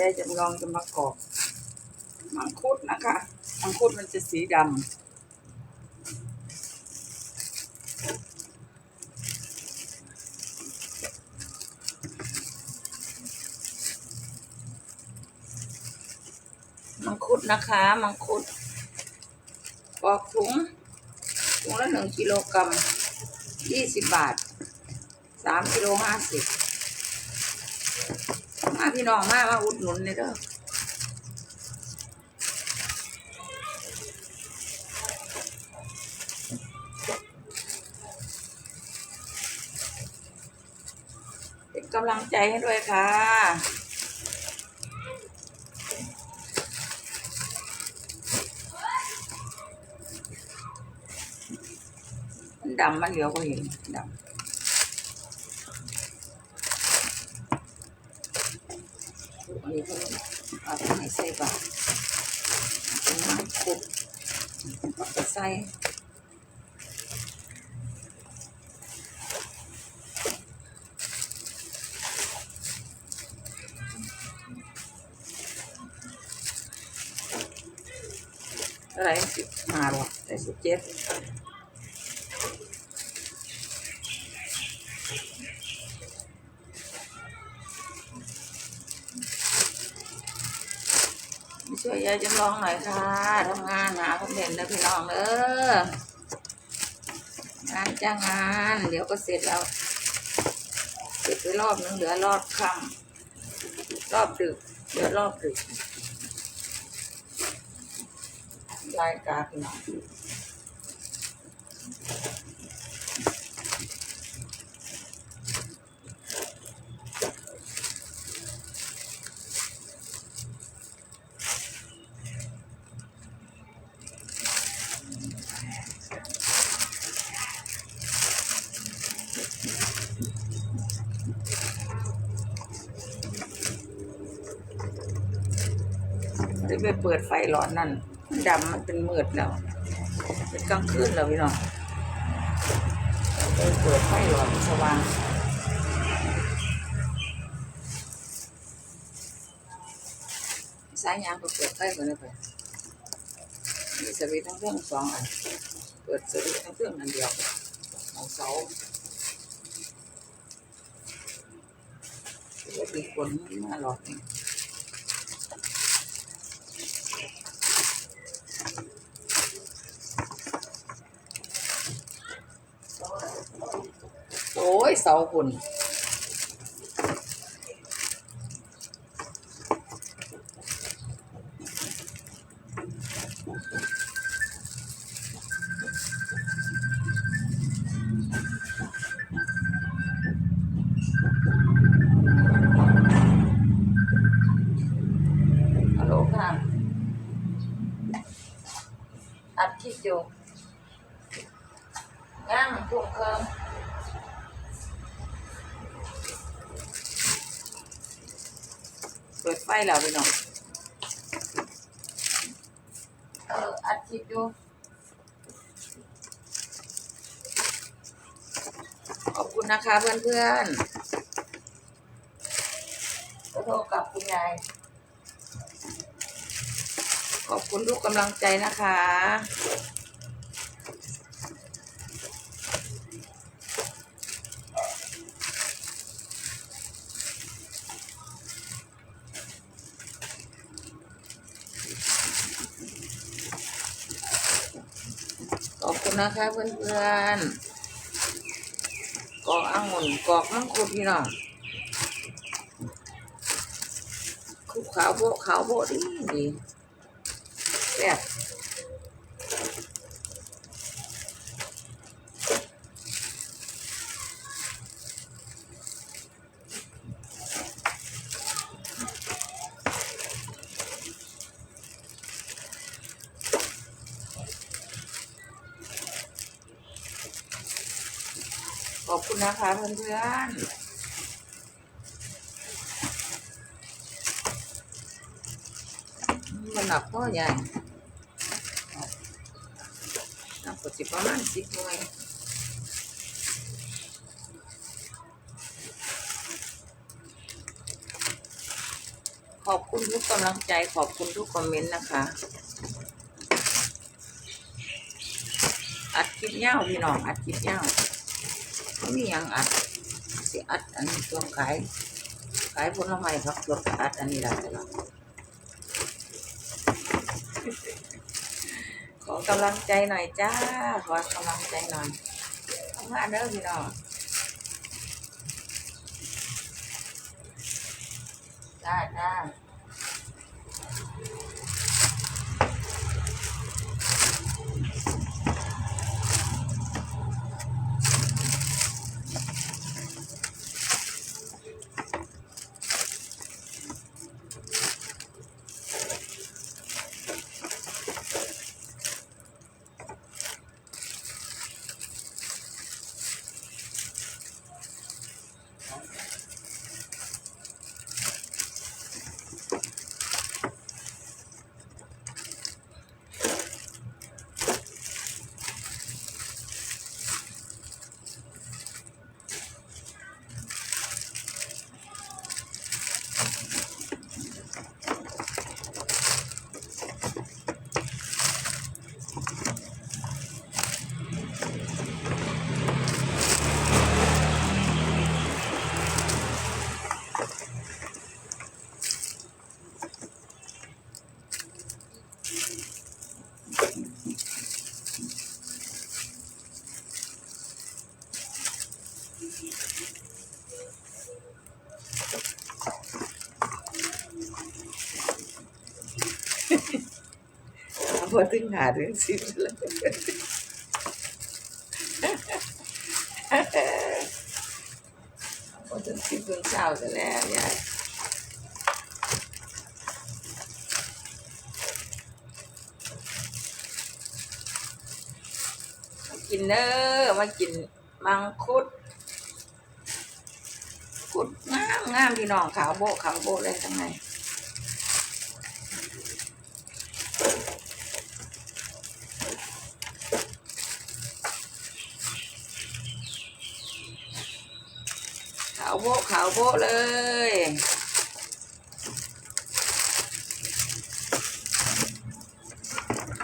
ยายจำลองจะมากอกมังคุดนะคะมังคุดมันจะสีดำมังคุดนะคะมังคุดปอกถุงถุงละหนึ่งกิโลกรัมยี่สิบบาทสามกิโลห้าสิบ มาพี่น้องมามาอุดหนุนเลยเด้อเป็นกำลังใจให้ด้วยค่ะดำมันเหลียวก็เห็นดำ อันนี้ก็เอาไปให้ใส่บาตรเป็น ช่วยยายจำลองหน่อยค่ะทำงานหาคอนเทนต์นะพี่น้องเอองานจ้างงาน เดี๋ยวก็เสร็จแล้ว เสร็จไปรอบนึงเหลือรอบค่ำรอบดึกเหลือรอบดึกรายการพี่น้อง ได้ไปเปิดไฟหลอดนั่นมันดำมันเป็นมืดแล้วเป็นกลางคืนแล้วพี่น้องไปเปิดไฟหลอดสว่างสายยางก็เปิดไฟก่อนเลยไปมีสวิตช์ทั้งเครื่องสองอัน เปิดสวิตช์ทั้งเครื่องอันเดียวของเสาจะมีคนมาหลอกนี่ อ้ยเสาคุณฮัลโหลค่ะอัดคลิปอยู่ย่ เปิดไฟแล้วพี่น้องเอออัดคลิปอยู่ขอบคุณนะคะเพื่อนๆก็โทรกลับคุณยาย ขอบคุณทุกกำลังใจนะคะ นะคะเพื่อนๆกอกองุ่นกอกมังคุดพี่น้องคุกขาวโบขาวโบดีดีแบบ คุณนะคะเพื่อนๆมันหนักพ่อใหญ่หนักกว่าสิบประมาณสิบหน่วยขอบคุณทุกกำลังใจ ขอบคุณทุกคอมเมนต์นะคะ อัดคลิปยาวพี่น้อง อัดคลิปยาว ไม่มีหยังอัดสิอัดอันนี้ตัวขายขายผลไม้ครับตัวอัดอันนี้ได้แล้ว ขอกำลังใจหน่อยจ้า ขอกำลังใจหน่อยทำงานเด้อพี่น้องจ้าจ้า พอถึงหาถึงสิบแล้วพอถึงสิบถึงเช้าจะแล้วยายมากินเด้อมากินมังคุด งามพี่น้องขาวโบขาวโบเลยทั้งในขาวโบขาวโบเลย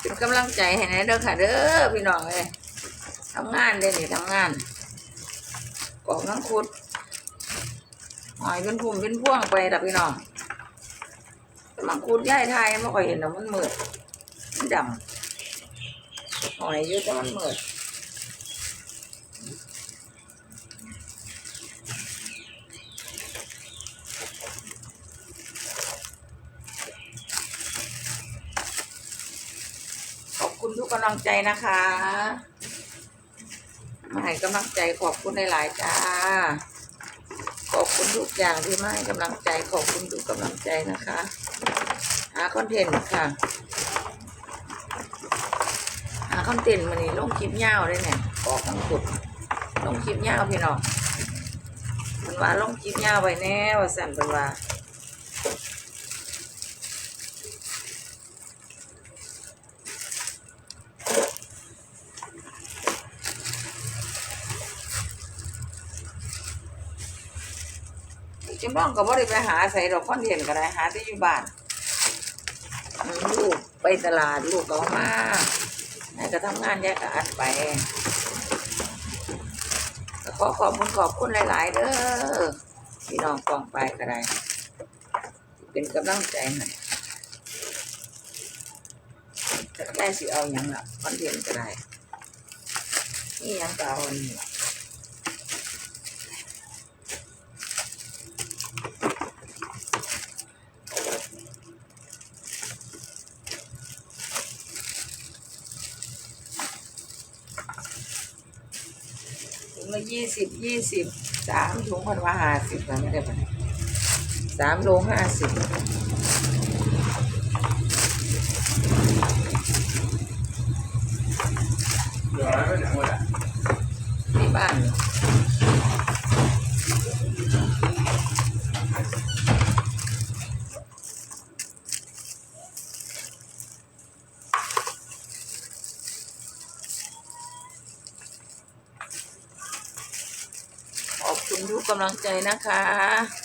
เป็นกำลังใจให้นะเด้อค่ะเด้อพี่น้องเอ้ยทำงานเด้นี่ทำงานกอกน้ำคุด หอยเป็นพุ่มเป็นพ่วงไปแต่พี่น้องมังคุดย่ายไทยไม่ค่อยเห็นหรอกมันมืดมันดำหอยเยอะแต่มันมืดขอบคุณทุกกำลังใจนะคะมาให้กำลังใจขอบคุณหลายๆจ้า คุณทุกอย่างที่มาให้กำลังใจขอบคุณทุกกำลังใจนะคะ หาคอนเทนต์ค่ะ หาคอนเทนต์มันนี่ลงคลิปยาวเลยเนี่ยออกทั้งขุดลงคลิปยาวพี่น้องมันว่าลงคลิปยาวไปแน่ว่าสั่นเป็นว่า จำลองก็บ่ได้ไปหาใส่ดอกคอนเทนต์ก็ได้หาที่อยู่บ้านลูกไปตลาดลูกก็เอามาแม่ก็ทำงานแยกก็อัดไปขอขอบคุณขอบคุณหลาย ๆเด้อพี่น้องกองไปก็ได้เป็นกำลังใจห้แต่แค่สิเอาหยังละคอนเทนต์ก็ได้นี่ยังก็เอาอันนี้ล่ะ ถุงละ ยี่สิบยี่สิบสามถุงพันว่าห้าสิบแล้วไม่ได้ปะสามโลห้าสิบ ดูกำลังใจนะคะ